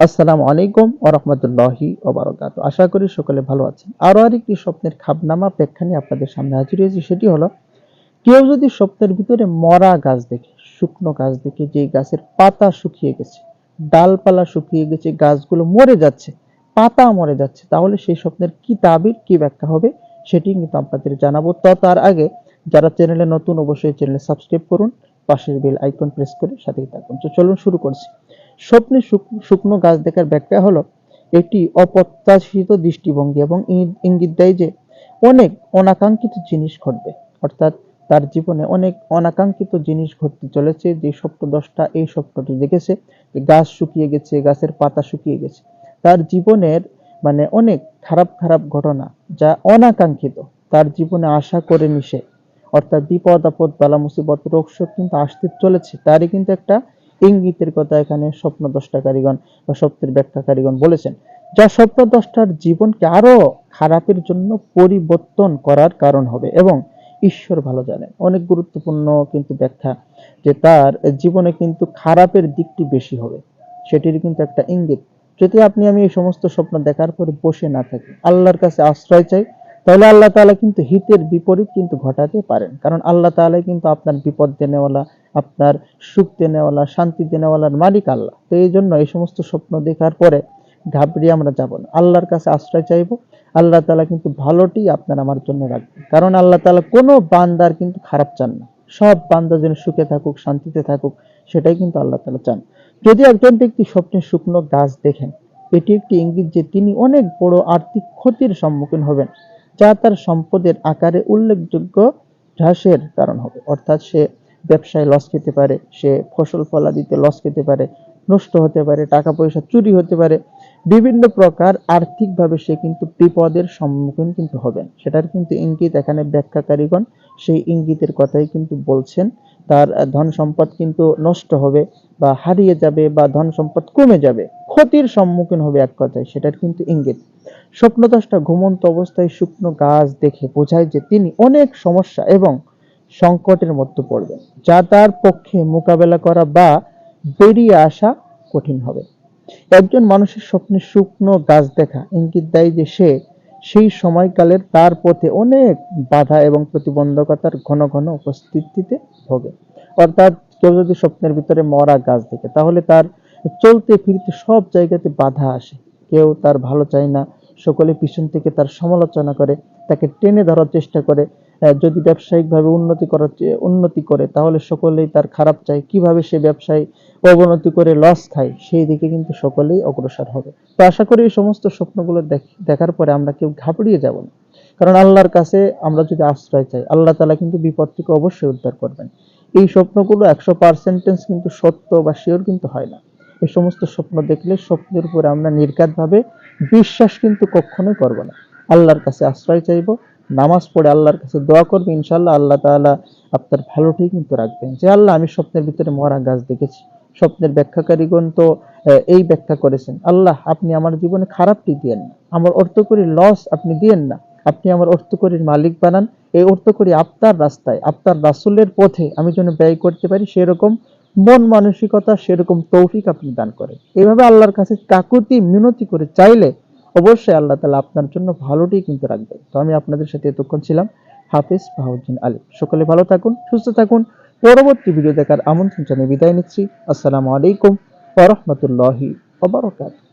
আসসালামু আলাইকুম ওরহমতুল্লাহি ওবরাকাত আশা করি সকলে ভালো আছেন। আরও আরেকটি স্বপ্নের খাবনামা নিয়ে আপনাদের সামনে হাজির হয়েছি। সেটি হলো, কেউ যদি স্বপ্নের ভিতরে মরা গাছ দেখে, শুকনো গাছ দেখে যে গাছের পাতা শুকিয়ে গেছে, ডালপালা শুকিয়ে গেছে, গাছগুলো মরে যাচ্ছে, পাতা মরে যাচ্ছে, তাহলে সেই স্বপ্নের কি তাবির, কি ব্যাখ্যা হবে, সেটি কিন্তু আপনাদের জানাব। তো তার আগে যারা চ্যানেলে নতুন, অবশ্যই চ্যানেলে সাবস্ক্রাইব করুন, পাশের বেল আইকন প্রেস করে সাথেই থাকুন। তো চলুন শুরু করছি। স্বপ্নে শুকনো গাছ দেখার ব্যাখ্যা হলো একটি অপ্রত্যাশিত দৃষ্টিভঙ্গি এবং ইঙ্গিত- দেয় যে অনেক অনাকাঙ্ক্ষিত জিনিস ঘটবে। অর্থাৎ তার জীবনে অনেক অনাকাঙ্ক্ষিত জিনিস ঘটতে চলেছে, যে স্বপ্নদশটা এই স্বপ্নটি দেখেছে গাছ শুকিয়ে গেছে, গাছের পাতা শুকিয়ে গেছে। তার জীবনের মানে অনেক খারাপ খারাপ ঘটনা যা অনাকাঙ্ক্ষিত, তার জীবনে আশা করে নিষে অর্থাৎ বিপদ, আপদ, বালা, মুসিবত, রোগ, শোক কিন্তু আসতে চলেছে, তারই কিন্তু একটা ইঙ্গিতের কথা এখানে স্বপ্ন কারিগণ বা স্বপ্নের ব্যাখ্যাকারীগণ বলেছেন, যা স্বপ্ন দশটার জীবনকে আরও খারাপের জন্য পরিবর্তন করার কারণ হবে এবং ঈশ্বর ভালো জানেন। অনেক গুরুত্বপূর্ণ কিন্তু ব্যাখ্যা যে তার জীবনে কিন্তু খারাপের দিকটি বেশি হবে। সেটির কিন্তু একটা ইঙ্গিত। যদি আপনি আমি এই সমস্ত স্বপ্ন দেখার পরে বসে না থাকি, আল্লাহর কাছে আশ্রয় চাই, তাহলে আল্লাহ তাআলা কিন্তু হিতের বিপরীত কিন্তু ঘটাতে পারেন। কারণ আল্লাহ তাআলাই কিন্তু আপনার বিপদ দেনেওয়ালা আপনার সুখ দেনেওয়ালা, শান্তি দেনেওয়ালার মালিক আল্লাহ। তো এই জন্য এই সমস্ত স্বপ্ন দেখার পরে ঘাবড়িয়ে আমরা যাব না। আল্লাহর কাছে আশ্রয় চাইব। আল্লাহ তাআলা কিন্তু ভালোটি আপনার আমার জন্য রাখবেন। কারণ আল্লাহ তাআলা কোনো বান্দার কিন্তু খারাপ চান না। সব বান্দা যেন সুখে থাকুক, শান্তিতে থাকুক, সেটাই কিন্তু আল্লাহ তালা চান। যদি একজন ব্যক্তি স্বপ্নে শুকনো গাছ দেখেন, এটি একটি ইঙ্গিত যে তিনি অনেক বড় আর্থিক ক্ষতির সম্মুখীন হবেন, যা তার সম্পদের আকারে উল্লেখযোগ্য হ্রাসের কারণ হবে। অর্থাৎ সে ব্যবসায় লস খেতে পারে, সে ফসল ফলাদিতে লস খেতে পারে, নষ্ট হতে পারে, টাকা পয়সা চুরি হতে পারে, বিভিন্ন প্রকার আর্থিকভাবে সে কিন্তু বিপদের সম্মুখীন কিন্তু হবেন সেটার কিন্তু ইঙ্গিত এখানে ব্যাখ্যাকারীগণ সেই ইঙ্গিতের কথাই কিন্তু বলছেন। তার ধন সম্পদ কিন্তু নষ্ট হবে বা হারিয়ে যাবে বা ধন সম্পদ কমে যাবে, ক্ষতির সম্মুখীন হবে এক কথায়, সেটার কিন্তু ইঙ্গিত। স্বপ্নদশটা ঘুমন্ত অবস্থায় শুকনো গাছ দেখে বোঝায় যে তিনি অনেক সমস্যা এবং সংকটের মধ্যে পড়বেন যা তার পক্ষে মোকাবেলা করা বা বেরিয়ে আসা কঠিন হবে। একজন মানুষের স্বপ্নে শুকনো গাছ দেখা, ইঙ্গিত দেয় যে সে সেই সময়কালের তার পথে অনেক বাধা এবং প্রতিবন্ধকতার ঘন ঘন উপস্থিতিতে ভোগে। অর্থাৎ কেউ যদি স্বপ্নের ভিতরে মরা গাছ দেখে, তাহলে তার চলতে ফিরতে সব জায়গাতে বাধা আসে। কেউ তার ভালো চায় না, সকলে পিছন থেকে তার সমালোচনা করে, তাকে টেনে ধরার চেষ্টা করে যদি ব্যবসায়িকভাবে উন্নতি করার উন্নতি করে, তাহলে সকলেই তার খারাপ চায়। কীভাবে সে ব্যবসায় অবনতি করে লস খায়, সেই দিকে কিন্তু সকলেই অগ্রসর হবে। তো আশা করি এই সমস্ত স্বপ্নগুলো দেখার পরে আমরা কেউ ঘাবড়িয়ে যাব না। কারণ আল্লাহর কাছে আমরা যদি আশ্রয় চাই, আল্লাহ তালা কিন্তু বিপদ থেকে অবশ্যই উদ্ধার করবেন। এই স্বপ্নগুলো একশো পার্সেন্টেজ কিন্তু সত্য বা শিওর কিন্তু হয় না। এই সমস্ত স্বপ্ন দেখলে স্বপ্নের উপরে আমরা নির্ঘাতভাবে বিশ্বাস কিন্তু কখনোই করব না। আল্লাহর কাছে আশ্রয় চাইব নামাজ পড়ে আল্লাহর কাছে দোয়া করবে ইনশাল্লাহ আল্লাহ তাআলা আপনার ভালোটাই কিন্তু রাখবেন। যে আল্লাহ, আমি স্বপ্নের ভিতরে মরা গাছ দেখেছি, স্বপ্নের ব্যাখ্যাকারীগণ তো এই ব্যাখ্যা করেছেন। আল্লাহ, আপনি আমার জীবনে খারাপটি দিয়েন না, আমার অর্থকরী লস আপনি দিয়েন না, আপনি আমার অর্থকরীর মালিক বানান, এই অর্থকরী আপনার রাস্তায়, আপনার রাসুলের পথে আমি যেন ব্যয় করতে পারি, সেরকম মন মানসিকতা, সেরকম তৌফিক আপনি দান করেন। এইভাবে আল্লাহর কাছে কাকুতি মিনতি করে চাইলে অবশ্যই আল্লাহ তালা আপনার জন্য ভালোটি কিন্তু রাখবে তো আমি আপনাদের সাথে এতক্ষণ ছিলাম হাফিজ বাহাউদ্দিন আলী। সকলে ভালো থাকুন, সুস্থ থাকুন। পরবর্তী ভিডিও দেখার আমন্ত্রণ জানিয়ে বিদায় নিচ্ছি। আসসালামু আলাইকুম ওরহমতুল্লাহি বারাকাতুহু।